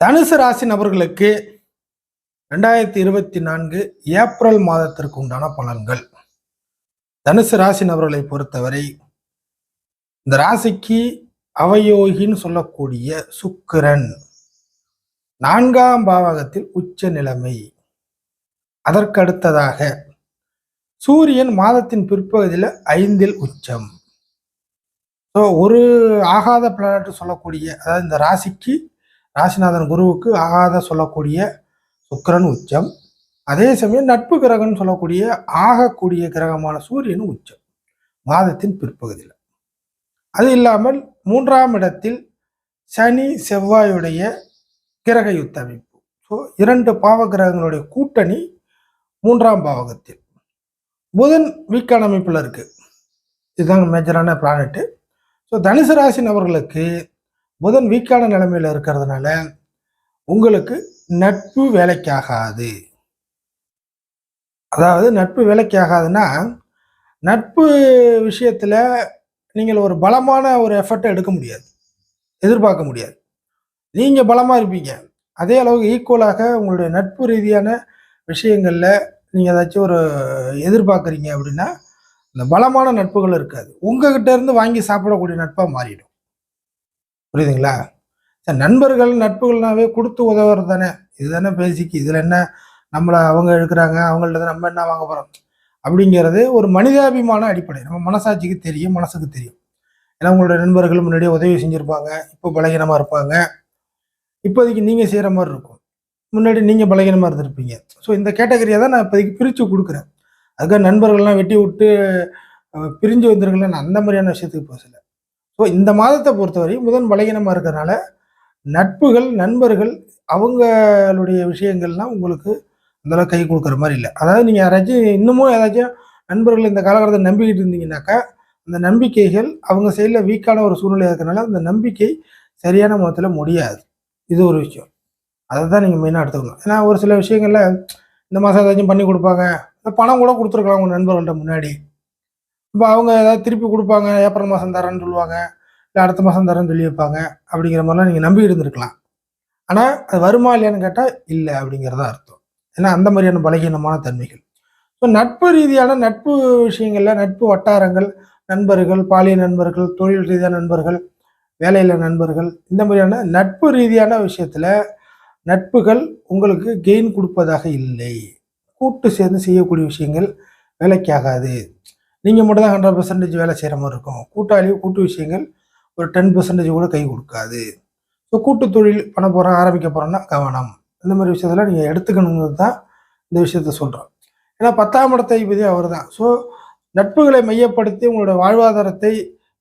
தனுசு ராசி நபர்களுக்கு ரெண்டாயிரத்தி இருபத்தி நான்கு ஏப்ரல் மாதத்திற்கு உண்டான பலன்கள். தனுசு ராசி நபர்களை பொறுத்தவரை இந்த ராசிக்கு அவயோகின்னு சொல்லக்கூடிய சுக்கிரன் நான்காம் பாவகத்தில் உச்ச நிலைமை. அதற்கு அடுத்ததாக சூரியன் மாதத்தின் பிற்பகுதியில் ஐந்தில் உச்சம். ஸோ ஒரு ஆகாத பிளானட் சொல்லக்கூடிய அதாவது இந்த ராசிக்கு ராசிநாதன் குருவுக்கு ஆகாத சொல்லக்கூடிய சுக்கிரன் உச்சம். அதே சமயம் நட்பு கிரகம்னு சொல்லக்கூடிய ஆகக்கூடிய கிரகமான சூரியன் உச்சம். மாதத்தின் பிற்பகுதியில். அது இல்லாமல் மூன்றாம் இடத்தில் சனி செவ்வாயுடைய கிரக யுத்த அமைப்பு ஸோ இரண்டு பாவ கிரகங்களுடைய கூட்டணி மூன்றாம் பாவகத்தில். புதன் வீக்கான அமைப்பில் இருக்குது இதுதான் மேஜரான பிளானட்டு ஸோ தனுசு ராசி நபர்களுக்கு புதன் வீக்கான நிலைமையில் இருக்கிறதுனால உங்களுக்கு நட்பு வேலைக்காகாது. அதாவது நட்பு வேலைக்காகாதுன்னா நட்பு விஷயத்தில் நீங்கள் ஒரு பலமான ஒரு எஃபர்ட்டை எடுக்க முடியாது. எதிர்பார்க்க முடியாது. நீங்கள் பலமாக இருப்பீங்க. அதே அளவுக்கு ஈக்குவலாக உங்களுடைய நட்பு ரீதியான விஷயங்களில் நீங்கள் ஏதாச்சும் ஒரு எதிர்பார்க்குறீங்க அப்படின்னா இந்த பலமான நட்புகள் இருக்காது. உங்ககிட்ட இருந்து வாங்கி சாப்பிடக்கூடிய நட்பாக மாறிடும். புரியுதுங்களா? சரி, நண்பர்கள் நட்புகள்னாவே கொடுத்து உதவுறது தானே. இதுதானே பேசிக்கு இதில் என்ன நம்மளை அவங்க எடுக்கிறாங்க அவங்கள்ட்ட நம்ம என்ன வாங்க போகிறோம் அப்படிங்கிறது ஒரு மனிதாபிமான அடிப்படை. நம்ம மனசாட்சிக்கு தெரியும் மனசுக்கு தெரியும். ஏன்னா உங்களுடைய நண்பர்கள் முன்னாடியே உதவி செஞ்சுருப்பாங்க இப்போ பலகீனமாக இருப்பாங்க. இப்போதைக்கு நீங்கள் செய்கிற மாதிரி இருக்கும். முன்னாடி நீங்கள் பலகீனமாக இருந்திருப்பீங்க. ஸோ இந்த கேட்டகரியை தான் நான் இப்போதைக்கு பிரித்து கொடுக்குறேன். அதுக்காக நண்பர்கள்லாம் வெட்டி விட்டு பிரிஞ்சு வந்திருக்கலாம் நான் அந்த மாதிரியான விஷயத்துக்கு பேசலை ஸோ இந்த மாதத்தை பொறுத்தவரை முதன் பலகீனமாக இருக்கிறனால நட்புகள் நண்பர்கள் அவங்களுடைய விஷயங்கள்லாம் உங்களுக்கு அந்தளவுக்கு கை கொடுக்குற மாதிரி இல்லை. அதாவது நீங்கள் யாராச்சும் இன்னமும் ஏதாச்சும் நண்பர்கள் இந்த காலகட்டத்தை நம்பிக்கிட்டு இருந்தீங்கன்னாக்கா அந்த நம்பிக்கைகள் அவங்க சைடில் வீக்கான ஒரு சூழ்நிலை இருக்கிறனால அந்த நம்பிக்கை சரியான முகத்தில் முடியாது. இது ஒரு விஷயம். அதை தான் நீங்கள் மெயினாக எடுத்துக்கணும். ஏன்னா ஒரு சில விஷயங்களில் இந்த மாதம் ஏதாச்சும் பண்ணி கொடுப்பாங்க. இந்த பணம் கூட கொடுத்துருக்கலாம் உங்கள் நண்பர்கள்ட்ட முன்னாடி. இப்போ அவங்க ஏதாவது திருப்பி கொடுப்பாங்க ஏப்ரல் மாதம் தரேன்னு சொல்லுவாங்க இல்லை அடுத்த மாதம் தரேன்னு சொல்லி வைப்பாங்க அப்படிங்கிற மாதிரிலாம் நீங்கள் நம்பி இருந்திருக்கலாம். ஆனால் அது வருமா இல்லையான்னு கேட்டால் இல்லை அப்படிங்கிறதா அர்த்தம். ஏன்னா அந்த மாதிரியான பலகீனமான தன்மைகள். ஸோ நட்பு ரீதியான நட்பு விஷயங்களில் நட்பு வட்டாரங்கள் நண்பர்கள் பாலியல் நண்பர்கள் தொழில் ரீதியான நண்பர்கள் வேலையில் நண்பர்கள் இந்த மாதிரியான நட்பு ரீதியான விஷயத்தில் நட்புகள் உங்களுக்கு கெயின் கொடுப்பதாக இல்லை. கூட்டு சேர்ந்து செய்யக்கூடிய விஷயங்கள் வேலைக்காகாது நீங்கள் மட்டும் தான் ஹண்ட்ரட் பர்சன்டேஜ் வேலை செய்கிற மாதிரி இருக்கும். கூட்டாளி கூட்டு விஷயங்கள் ஒரு டென் பர்சன்டேஜ் கூட கை கொடுக்காது. ஸோ கூட்டு தொழில் பண்ண போகிறோம் ஆரம்பிக்க போகிறோம்னா கவனம். இந்த மாதிரி விஷயத்தில் நீங்கள் எடுத்துக்கணுங்கிறது தான் இந்த விஷயத்த சொல்கிறோம் ஏன்னா பத்தாம் இடத்தை அவர் தான் ஸோ நட்புகளை மையப்படுத்தி உங்களுடைய வாழ்வாதாரத்தை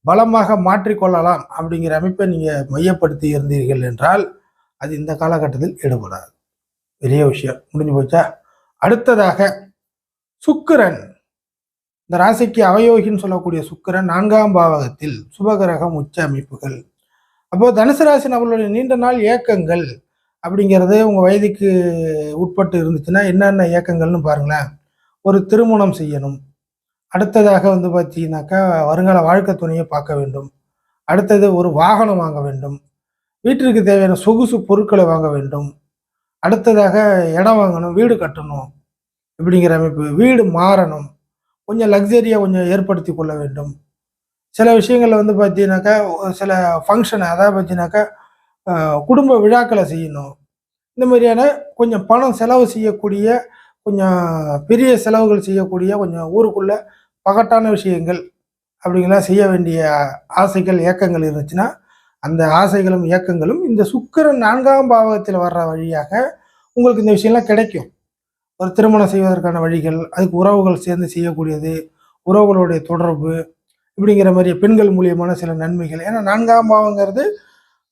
பலமாக மாற்றிக்கொள்ளலாம் அப்படிங்கிற அமைப்பை நீங்கள் மையப்படுத்தி இருந்தீர்கள் என்றால் அது இந்த காலகட்டத்தில் ஈடுபடாது. பெரிய விஷயம். முடிஞ்சு போச்சா? அடுத்ததாக சுக்கிரன். இந்த ராசிக்கு அவயோகின்னு சொல்லக்கூடிய சுக்கரன் நான்காம் பாவகத்தில் சுபகிரகம் உச்ச அமைப்புகள். அப்போது தனுசு ராசி நபர்களுடைய நீண்ட நாள் ஏக்கங்கள் அப்படிங்கிறது உங்கள் வயதுக்கு உட்பட்டு இருந்துச்சுன்னா என்னென்ன ஏக்கங்கள்னு பாருங்களேன். ஒரு திருமணம் செய்யணும். அடுத்ததாக வந்து பார்த்தீங்கன்னாக்கா வருங்கால வாழ்க்கை துணையை பார்க்க வேண்டும். அடுத்தது ஒரு வாகனம் வாங்க வேண்டும். வீட்டிற்கு தேவையான சொகுசு பொருட்களை வாங்க வேண்டும். அடுத்ததாக இடம் வாங்கணும் வீடு கட்டணும் இப்படிங்கிற அமைப்பு. வீடு மாறணும். கொஞ்சம் லக்ஸரியாக கொஞ்சம் ஏற்படுத்தி கொள்ள வேண்டும். சில விஷயங்களில் வந்து பார்த்தீங்கன்னாக்கா ஒரு சில ஃபங்க்ஷன் அதாவது பார்த்தீங்கன்னாக்கா குடும்ப விழாக்களை செய்யணும். இந்த மாதிரியான கொஞ்சம் பணம் செலவு செய்யக்கூடிய கொஞ்சம் பெரிய செலவுகள் செய்யக்கூடிய கொஞ்சம் ஊருக்குள்ள பகட்டான விஷயங்கள் அப்படிங்கலாம் செய்ய வேண்டிய ஆசைகள் ஏக்கங்கள் இருந்துச்சுன்னா அந்த ஆசைகளும் இயக்கங்களும் இந்த சுக்கரன் நான்காம் பாவகத்தில் வர்ற வழியாக உங்களுக்கு இந்த விஷயம்லாம் கிடைக்கும். ஒரு திருமணம் செய்வதற்கான வழிகள் அதுக்கு உறவுகள் சேர்ந்து செய்யக்கூடியது உறவுகளுடைய தொடர்பு இப்படிங்கிற மாதிரி பெண்கள் மூலியமான சில நன்மைகள். ஏன்னா நான்காம் பாவங்கிறது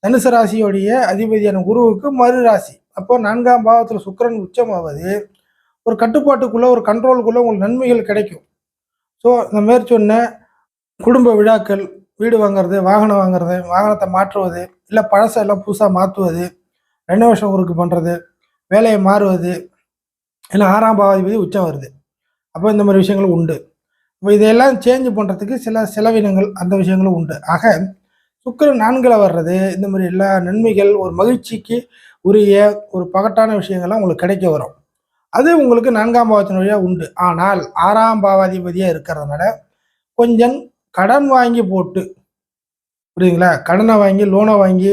தனுசு ராசியோடைய அதிபதியான குருவுக்கு மறு ராசி. அப்போ நான்காம் பாவத்தில் சுக்கிரன் உச்சமாவது ஒரு கட்டுப்பாட்டுக்குள்ளே ஒரு கண்ட்ரோலுக்குள்ளே உங்களுக்கு நன்மைகள் கிடைக்கும். ஸோ இந்த மாதிரி சொன்ன குடும்ப விழாக்கள் வீடு வாங்குறது வாகனம் வாங்குறது வாகனத்தை மாற்றுவது இல்லை பழசெல்லாம் புதுசாக மாற்றுவது ரெனோவேஷன் ஒர்க்கு பண்ணுறது வேலையை மாறுவது இல்லை ஆறாம் பாவாதிபதி உச்சம் வருது. அப்போ இந்த மாதிரி விஷயங்கள் உண்டு. இப்போ இதையெல்லாம் சேஞ்ச் பண்ணுறதுக்கு சில செலவினங்கள் அந்த விஷயங்களும் உண்டு. ஆக சுக்கரன் நான்கில் வர்றது இந்த மாதிரி எல்லா நன்மைகள் ஒரு மகிழ்ச்சிக்கு உரிய ஒரு பகட்டான விஷயங்கள்லாம் உங்களுக்கு கிடைக்க வரும். அது உங்களுக்கு நான்காம் பாவத்தின் வழியாக உண்டு. ஆனால் ஆறாம் பாவாதிபதியாக இருக்கிறதுனால கொஞ்சம் கடன் வாங்கி போட்டு புரியுதுங்களா? கடனை வாங்கி லோனை வாங்கி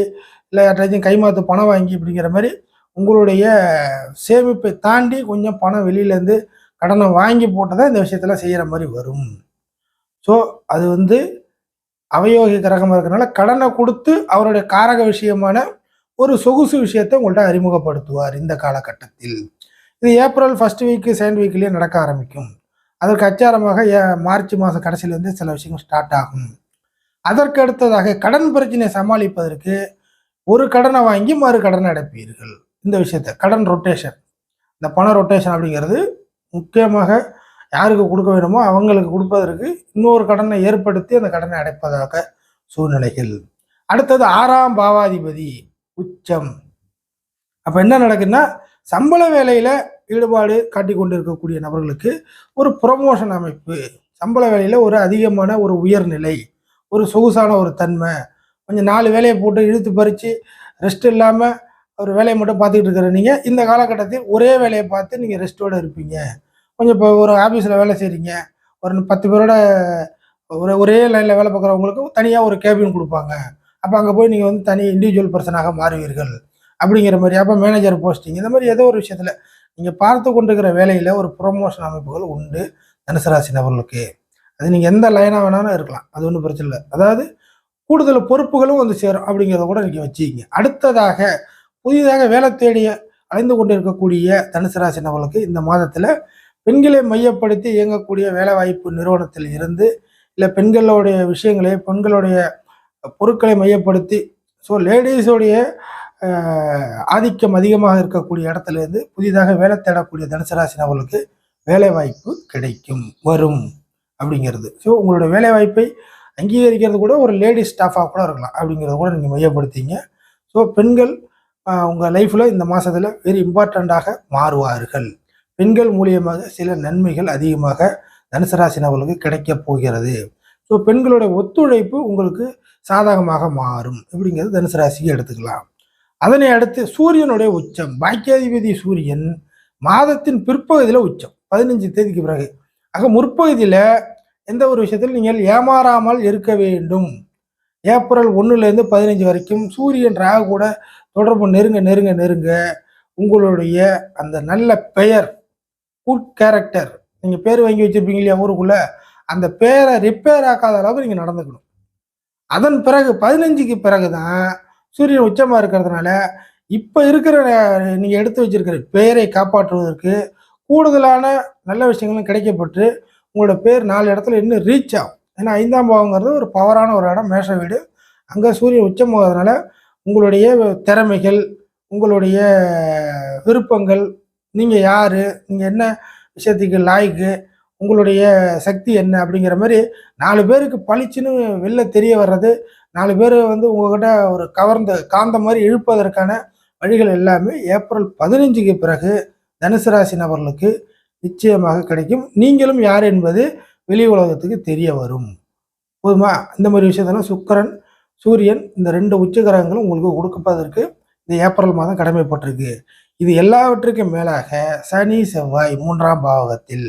இல்லை யார்ட்டாச்சும் கைமாத்து பணம் வாங்கி அப்படிங்கிற மாதிரி உங்களுடைய சேமிப்பை தாண்டி கொஞ்சம் பணம் வெளியிலேருந்து கடனை வாங்கி போட்டு தான் இந்த விஷயத்தில் செய்கிற மாதிரி வரும். ஸோ அது வந்து அவயோகி கிரகமாக இருக்கிறனால கடனை கொடுத்து அவருடைய காரக விஷயமான ஒரு சொகுசு விஷயத்தை உங்கள்கிட்ட அறிமுகப்படுத்துவார் இந்த காலகட்டத்தில். இது ஏப்ரல் ஃபர்ஸ்ட் வீக்கு செகண்ட் வீக்லேயே நடக்க ஆரம்பிக்கும். அதற்கு அச்சாரமாக ஏ- மார்ச் மாதம் கடைசியிலேருந்து சில விஷயங்கள் ஸ்டார்ட் ஆகும். அதற்கு அடுத்ததாக கடன் பிரச்சனையை சமாளிப்பதற்கு ஒரு கடனை வாங்கி மறு கடனை அடைப்பீர்கள். இந்த விஷயத்தை கடன் ரொட்டேஷன் இந்த பண ரொட்டேஷன் அப்படிங்கிறது முக்கியமாக யாருக்கு கொடுக்க வேணுமோ அவங்களுக்கு கொடுப்பதற்கு இன்னொரு கடனை ஏற்படுத்தி அந்த கடனை அடைப்பதாக சூழ்நிலைகள். அடுத்தது ஆறாம் பாவாதிபதி உச்சம். அப்போ என்ன நடக்குதுன்னா சம்பள வேலையில் ஈடுபாடு காட்டி கொண்டு இருக்கக்கூடிய நபர்களுக்கு ஒரு ப்ரொமோஷன் அமைப்பு. சம்பள வேலையில் ஒரு அதிகமான ஒரு உயர்நிலை ஒரு சொகுசான ஒரு தன்மை. கொஞ்சம் நாலு வேலையை போட்டு இழுத்து பறித்து ரெஸ்ட் இல்லாமல் ஒரு வேலையை மட்டும் பார்த்துக்கிட்டு இருக்கிற நீங்கள் இந்த காலகட்டத்தில் ஒரே வேலையை பார்த்து நீங்கள் ரெஸ்ட்டோடு இருப்பீங்க. கொஞ்சம் இப்போ ஒரு ஆஃபீஸில் வேலை செய்கிறீங்க ஒரு பத்து பேரோட ஒரு ஒரே லைனில் வேலை பார்க்குறவங்களுக்கு தனியாக ஒரு கேபின் கொடுப்பாங்க. அப்போ அங்கே போய் நீங்கள் வந்து தனி இண்டிவிஜுவல் பர்சனாக மாறுவீர்கள். அப்படிங்கிற மாதிரி. அப்போ மேனேஜர் போஸ்டிங் இந்த மாதிரி ஏதோ ஒரு விஷயத்தில் நீங்கள் பார்த்து கொண்டிருக்கிற வேலையில் ஒரு ப்ரொமோஷன் அமைப்புகள் உண்டு தனுசராசி நபர்களுக்கு. அது நீங்கள் எந்த லைனாக வேணாலும் இருக்கலாம். அது ஒன்றும் பிரச்சனை இல்லை. அதாவது கூடுதல் பொறுப்புகளும் வந்து சேரும் அப்படிங்கிறத கூட நீங்கள் வச்சுக்கிங்க. அடுத்ததாக புதிதாக வேலை தேடிய அலைந்து கொண்டு இருக்கக்கூடிய தனுசு ராசி நபர்களுக்கு இந்த மாதத்தில் பெண்களை மையப்படுத்தி இயங்கக்கூடிய வேலைவாய்ப்பு நிறுவனத்தில் இருந்து இல்லை பெண்களுடைய விஷயங்களை பெண்களுடைய பொருட்களை மையப்படுத்தி ஸோ லேடிஸோடைய ஆதிக்கம் அதிகமாக இருக்கக்கூடிய இடத்துலேருந்து புதிதாக வேலை தேடக்கூடிய தனுசு ராசி நபர்களுக்கு வேலைவாய்ப்பு கிடைக்கும் வரும் அப்படிங்கிறது. ஸோ உங்களோட வேலைவாய்ப்பை அங்கீகரிக்கிறது கூட ஒரு லேடி ஸ்டாஃபாக கூட இருக்கலாம் அப்படிங்கிறத கூட நீங்கள் மையப்படுத்திங்க. ஸோ பெண்கள் உங்கள் லைஃப்பில் இந்த மாதத்தில் வெரி இம்பார்ட்டண்ட்டாக மாறுவார்கள். பெண்கள் மூலியமாக சில நன்மைகள் அதிகமாக தனுசு ராசி நபர்களுக்கு கிடைக்கப் போகிறது. ஸோ பெண்களுடைய ஒத்துழைப்பு உங்களுக்கு சாதகமாக மாறும். அப்படிங்கிறது தனுசு ராசிக்கு எடுத்துக்கலாம். அதனை அடுத்து சூரியனுடைய உச்சம். பாக்கியாதிபதி சூரியன் மாதத்தின் பிற்பகுதியில் உச்சம். பதினஞ்சு தேதிக்கு பிறகு. ஆக முற்பகுதியில் எந்த ஒரு விஷயத்தில் நீங்கள் ஏமாறாமல் இருக்க வேண்டும். ஏப்ரல் ஒன்றுலேருந்து பதினஞ்சு வரைக்கும் சூரியன் ராகு கூட தொடர்பு நெருங்க நெருங்க நெருங்க உங்களுடைய அந்த நல்ல பெயர் குட் கேரக்டர் நீங்கள் பேர் வாங்கி வச்சுருப்பீங்க இல்லையா ஊருக்குள்ளே அந்த பேரை ரிப்பேர் ஆக்காத அளவுக்கு நீங்கள் நடந்துக்கணும். அதன் பிறகு பதினஞ்சுக்கு பிறகு தான் சூரியன் உச்சமாக இருக்கிறதுனால இப்போ இருக்கிற நீங்கள் எடுத்து வச்சிருக்கிற பெயரை காப்பாற்றுவதற்கு கூடுதலான நல்ல விஷயங்களும் கிடைக்கப்பட்டு உங்களோட பேர் நாலு இடத்துல இன்னும் ரீச் ஆகும். ஏன்னா ஐந்தாம் பாவங்கிறது ஒரு பவரான ஒரு இடம் மேஷ வீடு. அங்கே சூரியன் உச்சமாகிறதுனால உங்களுடைய திறமைகள் உங்களுடைய விருப்பங்கள் நீங்கள் யார் நீங்கள் என்ன விஷயத்துக்கு லாய்க்கு உங்களுடைய சக்தி என்ன அப்படிங்கிற மாதிரி நாலு பேருக்கு பளிச்சுன்னு வெளில தெரிய வர்றது நாலு பேர் வந்து உங்ககிட்ட ஒரு கவர்ந்த காந்த மாதிரி இழுப்பதற்கான வழிகள் எல்லாமே ஏப்ரல் பதினஞ்சுக்கு பிறகு தனுசு ராசி நபர்களுக்கு நிச்சயமாக கிடைக்கும். நீங்களும் யார் என்பது வெளி உலகத்துக்கு தெரிய வரும். போதுமா? இந்த மாதிரி விஷயத்தெல்லாம் சுக்கரன் சூரியன் இந்த ரெண்டு உச்சகிரகங்களும் உங்களுக்கு கொடுக்கப்பதற்கு இந்த ஏப்ரல் மாதம் கடமைப்பட்டிருக்கு. இது எல்லாவற்றுக்கும் மேலாக சனி செவ்வாய் மூன்றாம் பாவகத்தில்.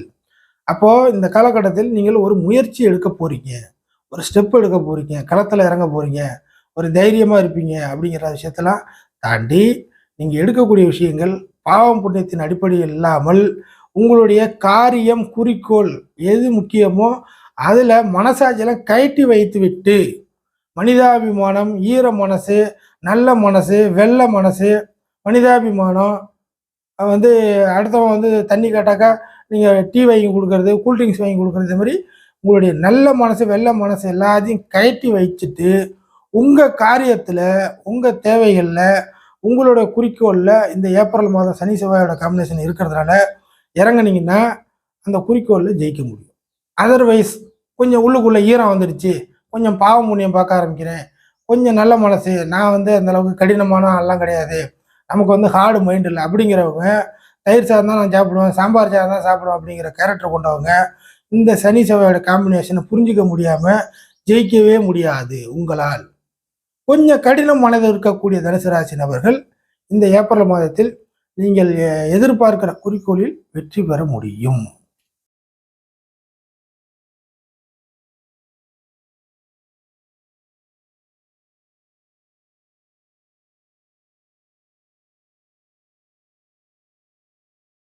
அப்போது இந்த காலகட்டத்தில் நீங்கள் ஒரு முயற்சி எடுக்க போகிறீங்க ஒரு ஸ்டெப் எடுக்க போகிறீங்க களத்தில் இறங்க போகிறீங்க ஒரு தைரியமாக இருப்பீங்க அப்படிங்கிற விஷயத்தெல்லாம் தாண்டி நீங்கள் எடுக்கக்கூடிய விஷயங்கள் பாவம் புண்ணியத்தின் அடிப்படையில் இல்லாமல் உங்களுடைய காரியம் குறிக்கோள் எது முக்கியமோ அதில் மனசாட்சியெல்லாம் கயட்டி வைத்து விட்டு மனிதாபிமானம் ஈர மனசு நல்ல மனசு வெள்ளை மனசு மனிதாபிமானம். வந்து அடுத்தவன் வந்து தண்ணி கேட்டாக்கா நீங்கள் டீ வாங்கி கொடுக்குறது கூல்ட்ரிங்க்ஸ் வாங்கி கொடுக்குறது இது மாதிரி உங்களுடைய நல்ல மனசு வெள்ளை மனசு எல்லாத்தையும் கயட்டி வச்சுட்டு உங்கள் காரியத்தில் உங்கள் தேவைகளில் உங்களோட குறிக்கோளில் இந்த ஏப்ரல் மாதம் சனி செவ்வாயோட காம்பினேஷன் இருக்கிறதுனால இறங்குனீங்கன்னா அந்த குறிக்கோளில் ஜெயிக்க முடியும். அதர்வைஸ் கொஞ்சம் உள்ளுக்குள்ளே ஈரம் வந்துடுச்சு. கொஞ்சம் பாவம் புண்ணியம் பார்க்க ஆரம்பிக்கிறேன். கொஞ்சம் நல்ல மனசு. நான் வந்து அந்தளவுக்கு கடினமான ஆள்லாம் கிடையாது. நமக்கு வந்து ஹார்டு மைண்ட் இல்லை. அப்படிங்கிறவங்க தயிர் சாதம் தான் நான் சாப்பிடுவேன் சாம்பார் சாதம் தான் சாப்பிடுவேன் அப்படிங்கிற கேரக்டர் கொண்டவங்க இந்த சனி செவ்வாயோட காம்பினேஷனை புரிஞ்சிக்க முடியாமல் ஜெயிக்கவே முடியாது உங்களால். கொஞ்சம் கடின மனது இருக்கக்கூடிய தனுசு ராசி நபர்கள் இந்த ஏப்ரல் மாதத்தில் நீங்கள் எ- எதிர்பார்க்கிற குறிக்கோளில் வெற்றி பெற முடியும்.